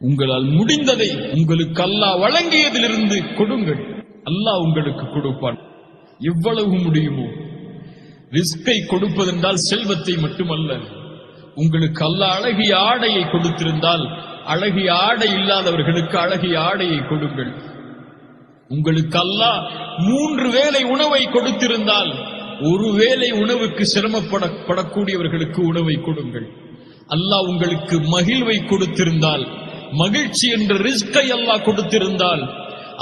உங்களால் முடிந்ததை உங்களுக்கு அல்லாஹ் வழங்கியதிலிருந்து கொடுங்கள். அல்லாஹ் உங்களுக்கு கொடுப்பான். எவ்வளவு முடியுமோ. ரிஸ்கை கொடுப்பதென்றால் செல்வத்தை மட்டுமல்ல. உங்களுக்கு அல்லாஹ் அழகிய ஆடையை கொடுத்திருந்தால் அழகிய ஆடை இல்லாதவர்களுக்கு அழகிய ஆடையை கொடுங்கள். உங்களுக்கு அல்லாஹ் மூன்று வேளை உணவை கொடுத்திருந்தால் ஒரு வேளை உணவுக்கு சிரமப்படப்படக்கூடியவர்களுக்கு உணவை கொடுங்கள். அல்லாஹ் உங்களுக்கு மகிழ்வை கொடுத்திருந்தால் மகிழ்ச்சி என்ற ரிஸ்கை அல்லாஹ் கொடுத்திருந்தால்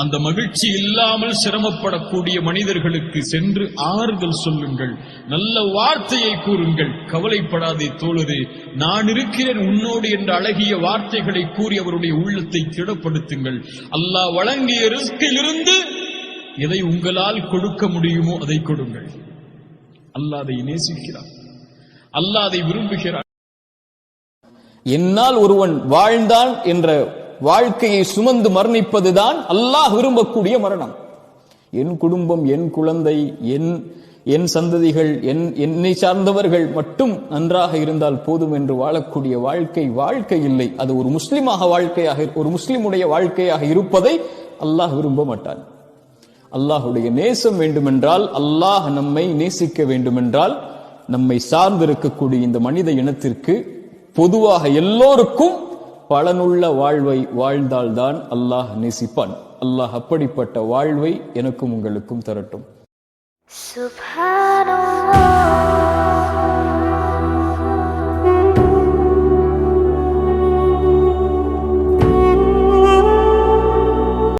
அந்த மகிழ்ச்சி இல்லாமல் சிரமப்படக்கூடிய மனிதர்களுக்கு சென்று ஆறுதல் சொல்லுங்கள் நல்ல வார்த்தையை கூறுங்கள். கவலைப்படாதே தோழரே நான் இருக்கிறேன் உன்னோடு என்ற அழகிய வார்த்தைகளை கூறி அவருடைய உள்ளத்தை திடப்படுத்துங்கள். அல்லாஹ் வழங்கிய ரிஸ்கிலிருந்து எதை உங்களால் கொடுக்க முடியுமோ அதை கொடுங்கள். அல்லாஹ் அதை நேசிக்கிறார் அல்லாஹ் அதை விரும்புகிறார் என்னால் ஒருவன் வாழ்ந்தான் என்ற வாழ்க்கையை சுமந்து மரணிப்பதுதான் அல்லாஹ் விரும்பக்கூடிய மரணம். என் குடும்பம் என் குழந்தை என் என் சந்ததிகள் என் என்னை சார்ந்தவர்கள் மட்டும் நன்றாக இருந்தால் போதும் என்று வாழக்கூடிய வாழ்க்கை வாழ்க்கை இல்லை. அது ஒரு முஸ்லிமாக வாழ்க்கையாக ஒரு முஸ்லிமுடைய வாழ்க்கையாக இருப்பதை அல்லாஹ் விரும்ப மாட்டான். அல்லாஹுடைய நேசம் வேண்டுமென்றால் அல்லாஹ் நம்மை நேசிக்க வேண்டுமென்றால் நம்மை சார்ந்திருக்கக்கூடிய இந்த மனித இனத்திற்கு பொதுவாக எல்லோருக்கும் பலனுள்ள வாழ்வை வாழ்ந்தால்தான் அல்லாஹ் நேசிப்பான். அல்லாஹ் அப்படிப்பட்ட வாழ்வை எனக்கும் உங்களுக்கும் தரட்டும். சுபானோ